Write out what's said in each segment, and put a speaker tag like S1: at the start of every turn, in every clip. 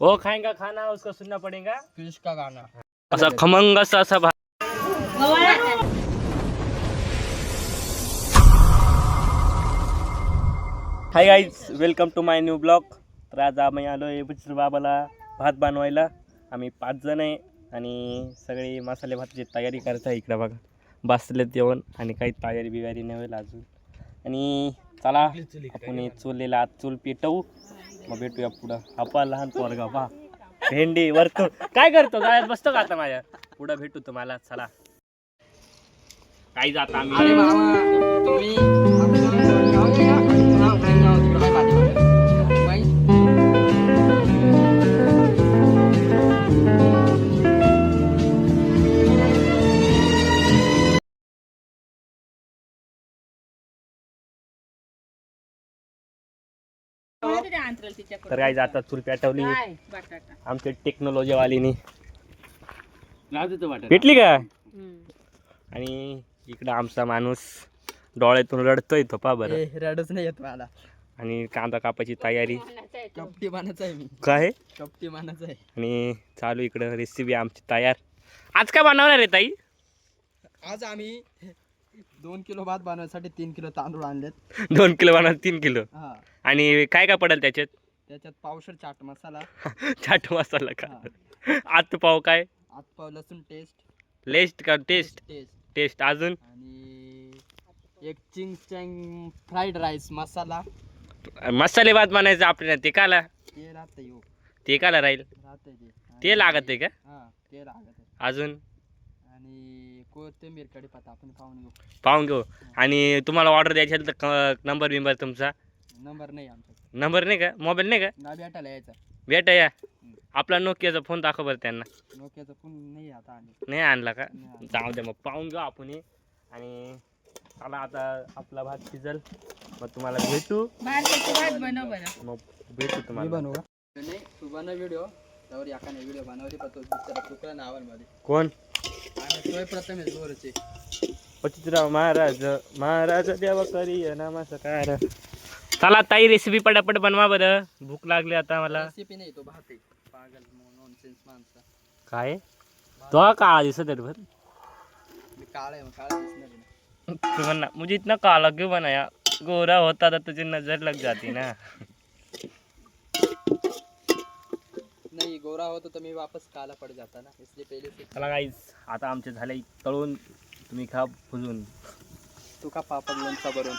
S1: वो खाएगा खाना उसको सुनना पड़ेगा।
S2: फिश का गाना।
S1: असा खमंग असा असा भात hi guys welcome to my new vlog तर आज आम्ही आलो आहे बुचर बाबाला भात बनवायला. आम्ही पाच जण आहे आणि सगळी मसाले भाताची तयारी करत आहे इकडं बघा. बसलेत जेवण आणि काही तयारी बिगारी नाही होईल अजून. आणि चला आपण हे चुलीला आज चूल पेटवू. मग भेटूया पुढं. आपा लहान पोरगा पा भेंडी वरतो काय करतो? गाळ्यात बसतो का आता माझ्या? पुढं भेटू तुम्हाला. चला. काही जात
S2: अरे
S1: आम्ही तर काही जातात चूल पेटवली. आमच्या टेक्नॉलॉजीवालीनी भेटली का? आणि इकडं आमचा माणूस डोळ्यातून रडतोय तो पा बरं.
S2: रडच नाही येत मला.
S1: आणि कांदा कापायची तयारी.
S2: कपटी मानाचा आहे मी.
S1: काय
S2: कपटी मानाचा आहे.
S1: आणि चालू इकडं रेसिपी आमची तयार. आज काय बनवणार आहे ताई?
S2: आज आम्ही दोन किलो भात बनवायसाठी तीन किलो तांदूळ आणलेत.
S1: दोन किलो बनवणार तीन किलो.
S2: हा.
S1: आणि काय काय पडेल त्याच्यात?
S2: त्याच्यात पावशर चाट मसाला.
S1: चाट मसाला का?
S2: हा.
S1: आत पाव काय?
S2: आतपाव लसूण टेस्ट
S1: लेस्ट का? टेस्ट
S2: टेस्ट
S1: टेस्ट अजून?
S2: आणि एक चिंग चँग फ्राईड राईस मसाला.
S1: मसाले भात बनायचं आपल्याला ते काला?
S2: ते राहतं यो
S1: ते काला राहील?
S2: ते.
S1: लागत आहे का?
S2: हा ते लागत
S1: अजून?
S2: आणि कोथिंबीर कढीपत्ता आपण पाहून घेऊ.
S1: पाहून घेऊ. आणि तुम्हाला ऑर्डर द्यायची असेल तर नंबर बिंबर तुमचा.
S2: नंबर नाही आमचा.
S1: नंबर नाही का? मोबाईल नाही का?
S2: ना भेटायला यायचा.
S1: भेटा या. आपला नोकियाचा फोन दाखव बरं त्यांना.
S2: नोकियाचा फोन नाही आता आणि
S1: नाही आणला का?
S2: नाही.
S1: जाऊ दे मग पाहून घेऊ आपण हे. आणि चला आता आपला भात शिजल. मग तुम्हाला भेटू. मग भेटू
S2: मी
S1: तुम्हाला.
S2: बनवू का? नाही तू बनव व्हिडिओ त्यावर एकाने व्हिडिओ बनवली पण तो दुसरा
S1: कोण?
S2: आणि तोय प्रथम आहे जोरचे
S1: महाराज महाराज देवा करी नमस्कार. चला ताई रेसिपी पटापट बनवा बरं. भूक लागली आता मला
S2: रेसिपी नाही तो भात आहे. पागल नॉनसेन्स माणसा.
S1: काय? तो काळा दिसत आहे भर.
S2: मी काळा आहे मग काळा दिसणार.
S1: तू म्हणना मुझे इतना काला क्यों बनाया गोरा होता तो तुझे नजर लग जाती ना.
S2: नाही गोरा होतो तर मी वापस काला पड जाता ना. इसलिए पहिले से
S1: चला गाईज आता आमचे झाले तळून. तुम्ही खा फुजून
S2: तू का पापड लोणचा भरून.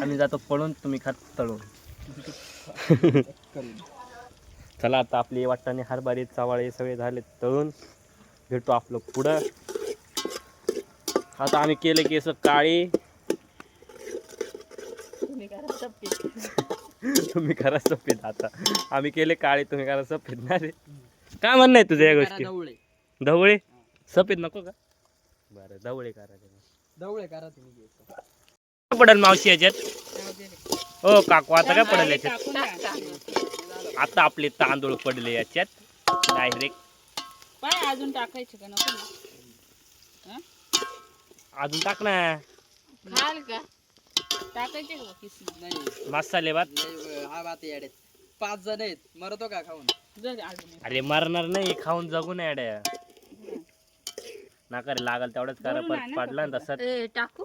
S1: आम्ही जातो पळून तुम्ही खा तळून. चला आता आपले वाटाणे हरभरे चवाळे सगळे झाले तळून. भेटतो आपलं पुढं. आता आम्ही केलं की असं काळी. तुम्ही करा सफेद. आता. आम्ही केले काळे तुम्ही करा सफेद. ना रे. काय म्हणणं आहे तुझं या गोष्टी?
S2: ढवळे
S1: धवळे? सफेद नको का? बरं धवळे करा. ते.
S2: ढवळे करा तुम्ही
S1: पडेल मावशी याच्यात? हो काकू आता काय पडेल याच्यात? आता आपले तांदूळ पडले याच्यात. डायरेक्ट.
S3: काय अजून टाकायचे का नको ना?
S1: अजून टाक ना.
S3: खाल का? टाकायचे का किसना
S2: नाही
S1: मसाले भात?
S2: हा भात येड्यात. पाच जण आहेत. मरतो का खाऊन.
S1: अरे मरणार नाही. खाऊन जगू नाही अड्या नका रे लागल तेवढंच करा. परत पाडला ना तसं.
S3: ए, टाकू.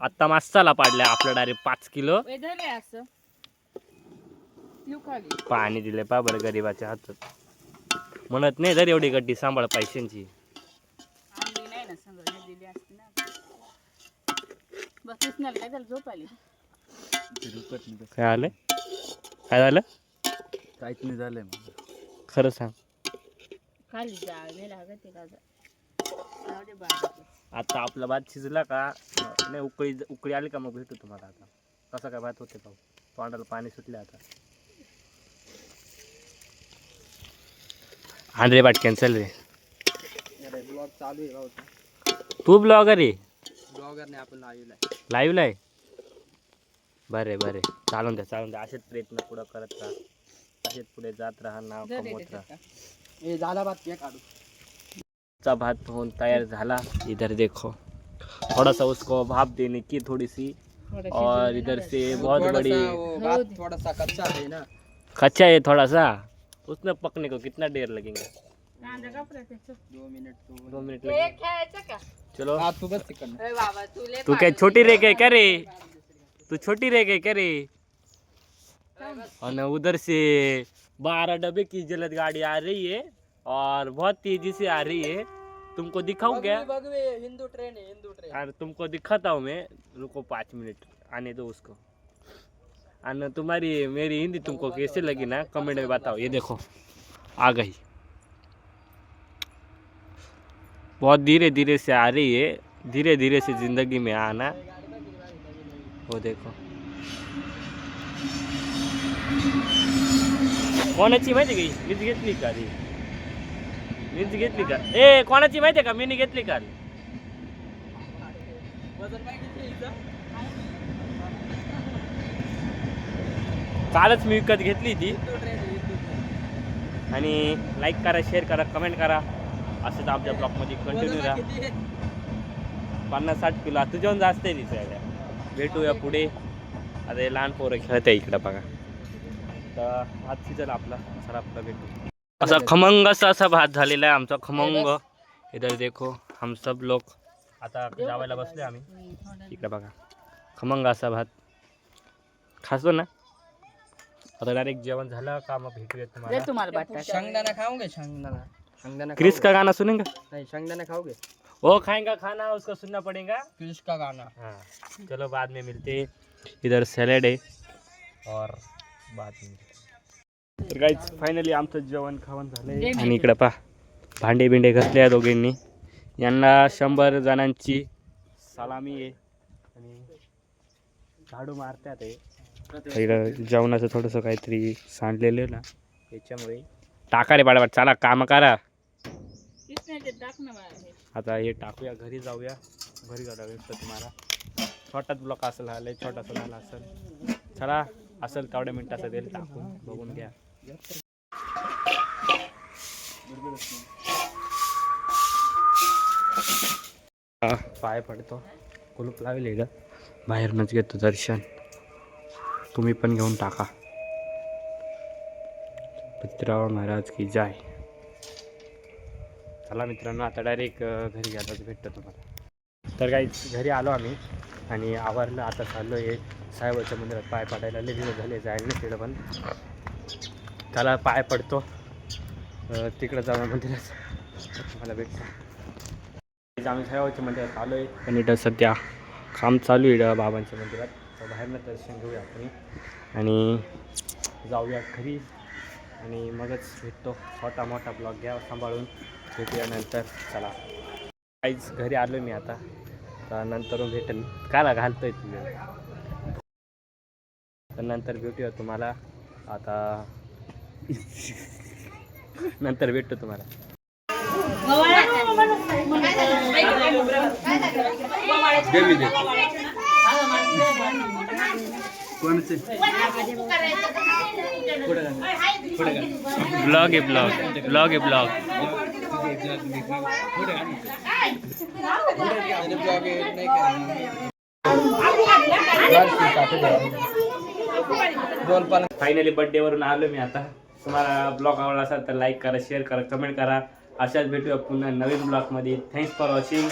S1: आत्ता मसाला पाडलाय आपला डायरेक्ट पाच किलो.
S3: वेदर आहे असं. येऊ खाली.
S1: पाणी दिले पा बरं गरीबाच्या हातात. म्हणत नाही जर एवढी गड्डी सांभाळ पैशांची.
S3: आणली नाही ना संग्रह दिली असती ना. बस किसनाला काय आली.
S1: काय आलं काय झालं?
S2: काहीच नाही झालंय.
S1: खरं सांग.
S3: खाली लागत आहे दे.
S1: आता आपला भात शिजला का? नाही उकळी उकळी आली का मग भेटू तुम्हाला आता. कसा काय भात होते पाहू. तोंडाला पाणी सुटले आता. आंध्रे बाट कॅन्सल रे.
S2: ब्लॉग चालू आहे भाऊ
S1: तू ब्लॉगर आहे?
S2: ब्लॉगरने आपण लावलाय
S1: लाईव्हला आहे? बरे बरे. चालून द्या चालून द्या. असेच प्रयत्न पुढं करत राहा. असेच पुढे जात राहा नाव
S3: आहे
S1: कमवत
S3: त्याच्यात
S1: राहा.
S3: का?
S2: ए झाला भात घ्या काढू
S1: चा भात होऊन तैयार झाला. इधर देखो थोड़ा सा उसको भाप देने की थोड़ी सी और इधर से बहुत बड़ी
S2: थोड़ा सा कच्चा है ना?
S1: कच्चा है थोड़ा सा उसने पकने को कितना देर लगेगा?
S2: दो मिनिट तो
S1: दो मिनट लगेंगे। चलो।
S2: हा तू बस
S1: तू क्या छोटी रह गई क्या रे? तू छोटी रह गई क्या रे? और न उधर से बारह डब्बे की जलद गाड़ी आ रही है। और बहुत तेज़ी से आ रही है। तुमको दिखाऊँ क्या?
S2: हिंदू ट्रेन आहे हिंदू ट्रेन
S1: और तुमको दिखाता हूँ मैं। रुको पाँच मिनट आने दो उसको। और तुम्हारी मेरी हिंदी तुमको कैसे लगी ना? कमेंट में बताओ ये देखो आ गई। बहुत धीरे धीरे से आ रही है धीरे धीरे से ज़िंदगी में आना। वो देखो। कोणाची माहिती का ही? मीच घेतली का ती मीच घेतली का? ए कोणाची माहिती आहे का? मीनी घेतली का?
S2: वजन काय किती हिचं?
S1: कालच मी विकत घेतली ती. आणि लाईक करा शेअर करा कमेंट करा. असंच आमच्या ब्लॉगमध्ये कंटिन्यू राहा? पन्नास साठ किलो. जेवण जास्त आहे तिच्या भेटूया पुढे. आता हे लहान पोरं खेळत आहे इकडं बघा. तर आज सीझन आपला. चला आपला भेटू. असा खमंग असा भात झालेला आहे आमचा खमंग. इधर देखो हम सब लोग आता जावायला बसले आम्ही. इकडे बघा. खमंग असा भात खासतो ना? आता डायरेक्ट जेवण झालं का मग भेटूया तुम्हाला
S2: शेंगदाणा खाओगे शेंगदाणा. शेंगदाणा
S1: क्रिस का गाना सुनेंगे
S2: नहीं शेंगदाणा खाओगे
S1: वो खाएँगा खाना उसको सुनना पड़ेगा.
S2: क्रिस का गाना
S1: हाँ. चलो बाद में मिलते. इधर सैलेड आहे. और बाद में तर काहीच फायनली आमचं जेवण खावण झालंय. आणि इकडं पा भांडे बिंडे घातले दोघींनी. यांना शंभर जणांची सलामी आहे. आणि झाडू मारतात आहे इकडं जेवणाचं थोडंसं काहीतरी सांडलेलं ना त्याच्यामुळे. टाका रे बाळा चला काम करा. आता हे टाकूया घरी जाऊया. घरी जाऊया तुम्हाला. छोटाच ब्लॉक असेल हा लय छोटासा झाला असेल. चला असेल तेवढ्या मिनिटाचा देईल टाकून बघून घ्या. पाय पडतो. कुलूप लावले ग. बाहेरूनच घेतो दर्शन. तुम्ही पण घेऊन टाका. पित्राव महाराज की जाय. चला मित्रांनो आता डायरेक्ट घरी गेलो भेटतं तुम्हाला. तर काही घरी आलो आम्ही आणि आवरलं. आता चाललो आहे साहेबाच्या मंदिरात पाय पडायला. लय झाले जायला नाही तिकडं पण. त्याला पाय पडतो. तिकडं जाऊन मंदिरात. मला भेटतो आम्ही साहेबाच्या मंदिरात आलो आहे पण इथं सध्या काम चालू आहे बाबांच्या मंदिरात. तर बाहेरनं दर्शन घेऊया आपण. आणि जाऊया घरी. आणि मगच भेटतो. छोटा मोठा ब्लॉग घ्या सांभाळून. भेटूया नंतर. चला. काहीच घरी आलो मी आता. तर नंतर भेटेल काला आहे तुम्ही. तर नंतर भेटूया तुम्हाला. आता नंतर भेटतो तुम्हाला. ब्लॉग आहे ब्लॉग. ब्लॉग आहे ब्लॉग. फायनली बड्डेवरून आलो मी आता. तुम्हाला ब्लॉग आवडला असेल तर लाईक करा शेअर करा कमेंट करा. अशाच भेटूया पुन्हा नवीन ब्लॉगमध्ये थँक्स फॉर वॉचिंग